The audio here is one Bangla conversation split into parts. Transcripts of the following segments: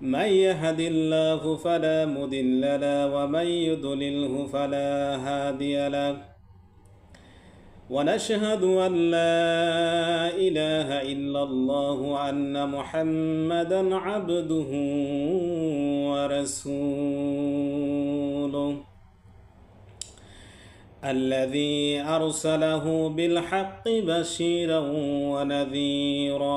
من يهد الله فلا مضل له ومن يضلله فلا هادي له. ونشهد أن لا إله إلا الله وأن محمدا عبده ورسوله. الذي أرسله بالحق بشيرا ونذيرا.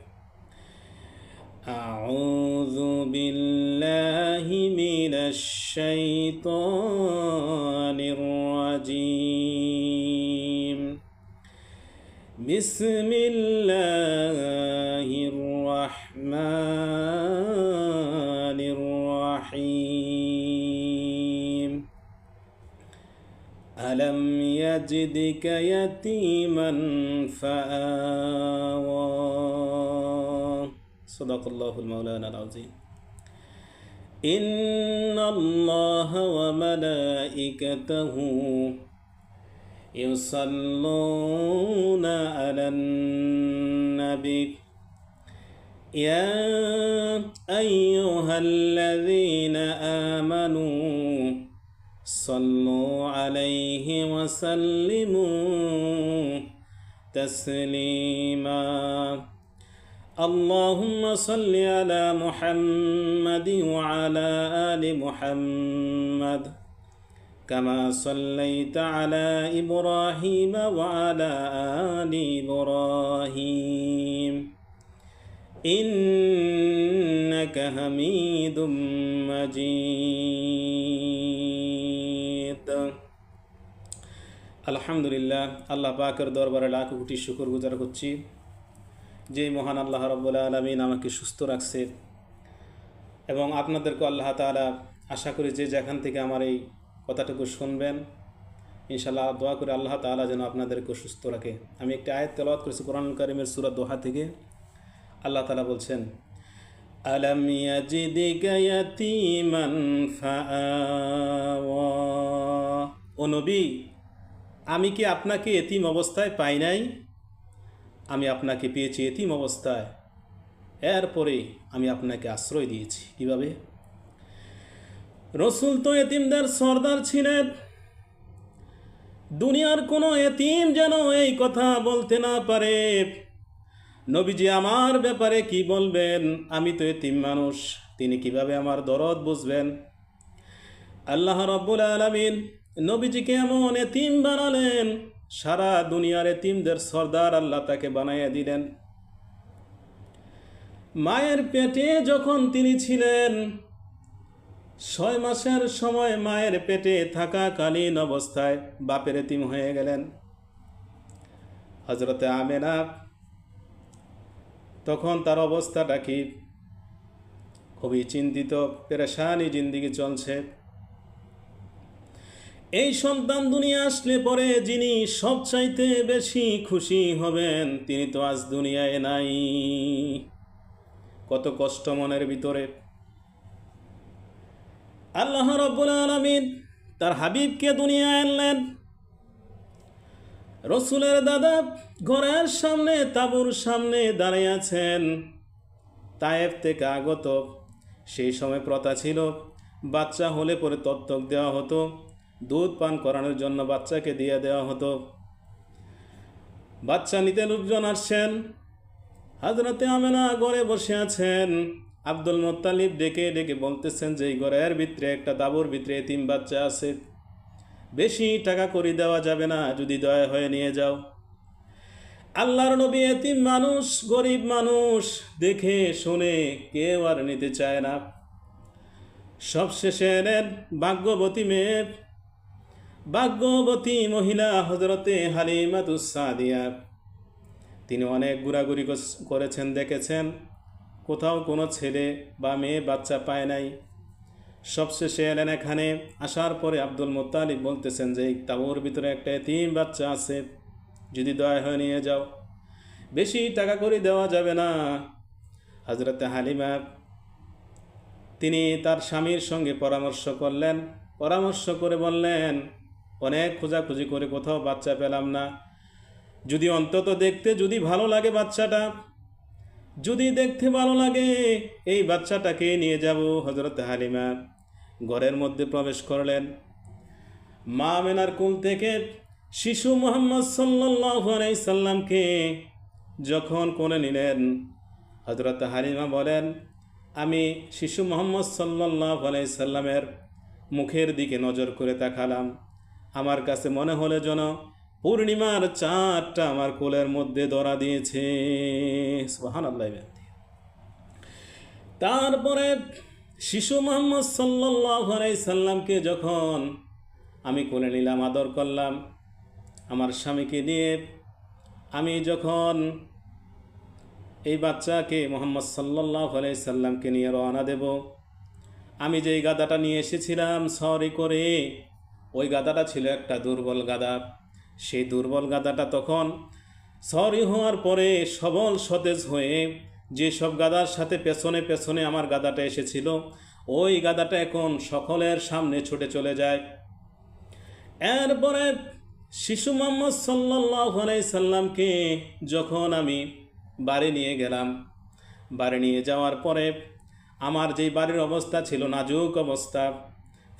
أعوذ بالله من الشيطان الرجيم. بسم الله الرحمن الرحيم. ألم يجدك يتيما فآوى صدق الله المولانا العظيم إن الله وملائكته يصلون على النبي يا أيها الذين آمنوا صلوا عليه وسلموا تسليما اللهم صل على محمد وعلى آل محمد كما صليت على إبراهيم وعلى آل إبراهيم إنك حميد مجيد আলহামদুলিল্লাহ আল্লাহ পাকের দরবারে লাখ কোটি শুকর গুজার করছি যে মহান আল্লাহ রব্বুল্লা আলমিন আমাকে সুস্থ রাখছে এবং আপনাদেরকে আল্লাহ তালা আশা করি যে যেখান থেকে আমার এই কথাটুকু শুনবেন ইনশাল্লাহ দোয়া করে আল্লাহ তালা যেন আপনাদেরকে সুস্থ রাখে। আমি একটি আয়াত তেলাওয়াত করেছি কোরআন করিমের সুরাত দোহা থেকে। আল্লাহ তালা বলছেন ফাআওয়া ও নবী, আমি কি আপনাকে এতিম অবস্থায় পাই নাই? আমি আপনাকে পেয়েছি এতিম অবস্থায়। এরপরে আমি আপনাকে আশ্রয় দিয়েছি। কীভাবে? রসুল তো এতিমদের সর্দার ছিলেন। দুনিয়ার কোনো এতিম যেন এই কথা বলতে না পারে। নবীজি আমার ব্যাপারে কি বলবেন? আমি তো এতিম মানুষ। তিনি কীভাবে আমার দরদ বুঝবেন? আল্লাহ রব্বুল আলমিন নবীজিকে এমন এতিম বানালেন সারা দুনিয়ার এতিমদের সর্দার আল্লাহ তাকে বানাইয়া দিলেন। মায়ের পেটে যখন তিনি ছিলেন, ছয় মাসের সময় মায়ের পেটে থাকাকালীন অবস্থায় বাপের এতিম হয়ে গেলেন। হজরতে আমেনা, তখন তার অবস্থাটা কি? খুবই চিন্তিত, পেরেশানি জিন্দিগি চলছে। এই সন্তান দুনিয়া আসলে পরে যিনি সবচাইতে বেশি খুশি হবেন, তিনি তো আজ দুনিয়ায় নাই। কত কষ্ট মনের ভিতরে। আল্লাহ রব্বুল আলমিন তার হাবিবকে দুনিয়ায় আনলেন। রসুলের দাদা ঘরের সামনে, তাবুর সামনে দাঁড়িয়ে আছেন। তায়েফ থেকে আগত। সেই সময় প্রথা ছিল, বাচ্চা হলে পরে তত্ত্বক দেওয়া হতো। দুধ পান করানোর জন্য বাচ্চাকে দিয়ে দেওয়া হতো। বাচ্চা নিতে লোকজন আসছেন। হাজরাতে আমেনা ঘরে বসে আছেন। আব্দুল মোত্তালিব ডেকে ডেকে বলতেছেন যে, এই ঘরের ভিতরে একটা দাবুর ভিতরে তিন বাচ্চা আছে। বেশি টাকা করে দেওয়া যাবে না, যদি দয়া হয়ে নিয়ে যাও। আল্লাহর নবী এতিম মানুষ, গরিব মানুষ, দেখে শুনে কেউ আর নিতে চায় না। সবশেষে এলেন ভাগ্যবতী মেয়ে ভাগ্যবতী মহিলা হজরতে হালিমাতুসাদিয়া তিনি অনেক ঘোরাঘুরি করেছেন, দেখেছেন। কোথাও কোনো ছেলে বা মেয়ে বাচ্চা পায় নাই। সবশেষে এলেন এখানে। আসার পরে আব্দুল মোত্তালিব বলতেছেন যে তাবুর ভিতরে একটা এতিম বাচ্চা আছে। যদি দয়া হয়ে নিয়ে যাও। বেশি টাকা করে দেওয়া যাবে না। হজরতে হালিমা তিনি তার স্বামীর সঙ্গে পরামর্শ করলেন। পরামর্শ করে বললেন অনেক খোঁজাখুঁজি করে কোথাও বাচ্চা পেলাম না। যদি অন্তত দেখতে যদি ভালো লাগে বাচ্চাটা, যদি দেখতে ভালো লাগে, এই বাচ্চাটাকে নিয়ে যাব হজরত হালিমা। ঘরের মধ্যে প্রবেশ করলেন। মা মেনার কুল থেকে শিশু মোহাম্মদ সাল্লাহ সাল্লামকে যখন কোলে নিলেন হজরত হালিমা বলেন, আমি শিশু মোহাম্মদ সাল্লাহ সাল্লামের মুখের দিকে নজর করে তাকালাম। আমার কাছে মনে হলে যেন পূর্ণিমার চাঁদটা আমার কোলের মধ্যে ধরা দিয়েছে। তারপরে শিশু মোহাম্মদ সাল্লাহ সাল্লামকে যখন আমি কোলে নিলাম, আদর করলাম, আমার স্বামীকে নিয়ে আমি যখন এই বাচ্চাকে মোহাম্মদ সাল্লাহ আলাই সাল্লামকে নিয়ে রওনা দেব, আমি যেই গাদাটা নিয়ে এসেছিলাম, সরি করে ওই গাদাটা ছিল একটা দুর্বল গাদা। সেই দুর্বল গাদাটা তখন সরি হওয়ার পরে সবল সতেজ হয়ে যেসব গাদার সাথে পেছনে পেছনে আমার গাদাটা এসেছিল, ওই গাদাটা এখন সকলের সামনে ছুটে চলে যায়। এরপরে শিশু মোহাম্মদ সাল্লাহ সাল্লামকে যখন আমি বাড়ি নিয়ে গেলাম, বাড়ি নিয়ে যাওয়ার পরে আমার যেই বাড়ির অবস্থা ছিল নাজুক অবস্থা,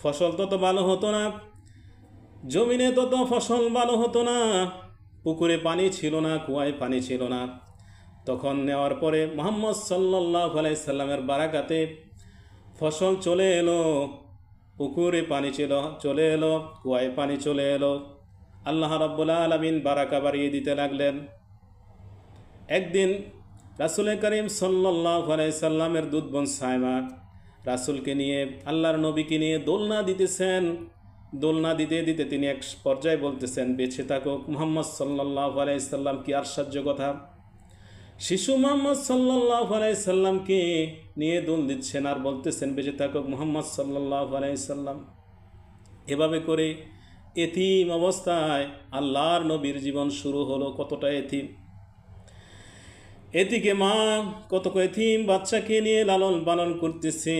ফসল তত ভালো হতো না। জমিনে তত ফসল ভালো হতো না, পুকুরে পানি ছিল না, কুয়ায় পানি ছিল না। তখন নেওয়ার পরে মোহাম্মদ সাল্লাহ সাল্লামের বারাকাতে ফসল চলে এলো, পুকুরে পানি ছিল, চলে এলো, কুয়ায় পানি চলে এলো। আল্লাহ রব্বুল আলমিন বারাকা বাড়িয়ে দিতে লাগলেন। একদিন রাসুল করিম সাল্লাহ সাল্লামের দুধবন সাইমা রাসুলকে নিয়ে, আল্লাহর নবীকে নিয়ে দোলনা দিতেছেন। দোলনা দিতে দিতে তিনি এক পর্যায়ে বলতেছেন বেছে থাকুক মোহাম্মদ সাল্লাহ সাল্লাম কি আশ্চর্য কথা? শিশু মোহাম্মদ সাল্লাহ সাল্লামকে নিয়ে দোল দিচ্ছেন আর বলতেছেন, বেঁচে থাকুক মোহাম্মদ সাল্লাহ সাল্লাম। এভাবে করে এতিম অবস্থায় আল্লাহর নবীর জীবন শুরু হলো কতটা এতিম? এদিকে মা কত এতিম বাচ্চাকে নিয়ে লালন পালন করতেছে।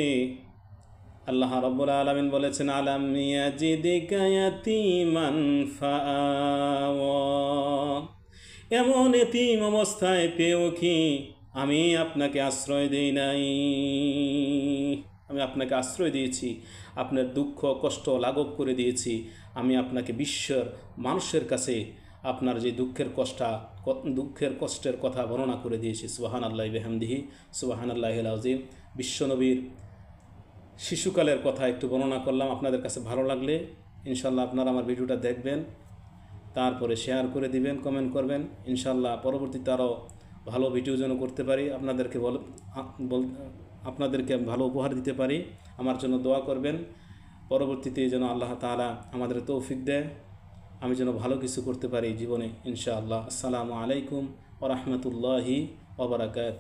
আল্লাহ রব্বুল আলমিন বলেছেন, আলাম ইয়াজিদিকা ইয়াতীমান ফাআওয়া। এমন এতিম অবস্থায় পেয়েও কি? আমি আপনাকে আশ্রয় দিই নাই। আমি আপনাকে আশ্রয় দিয়েছি, আপনার দুঃখ, কষ্ট লাঘব করে দিয়েছি। আমি আপনাকে বিশ্বের মানুষের কাছে আপনার যে দুঃখের কষ্টা দুঃখের কষ্টের কথা বর্ণনা করে দিয়েছি। সুবাহান আল্লাহ বেহামদিহি সুবাহান আল্লাহ আজিম বিশ্বনবীর শিশুকালের কথা একটু বর্ণনা করলাম। আপনাদের কাছে ভালো লাগলে ইনশাল্লাহ আপনারা আমার ভিডিওটা দেখবেন। তারপরে শেয়ার করে দিবেন, কমেন্ট করবেন। ইনশাল্লাহ পরবর্তীতে আরও ভালো ভিডিও যেন করতে পারি। আপনাদেরকে বল আপনাদেরকে ভালো উপহার দিতে পারি। আমার জন্য দোয়া করবেন। পরবর্তীতে যেন আল্লাহ তালা আমাদের তৌফিক দেয়। আমি যেন ভালো কিছু করতে পারি জীবনে ইনশাআল্লাহ। আসসালামু আলাইকুম ওরহমতুল্লাহি ওবরাকাত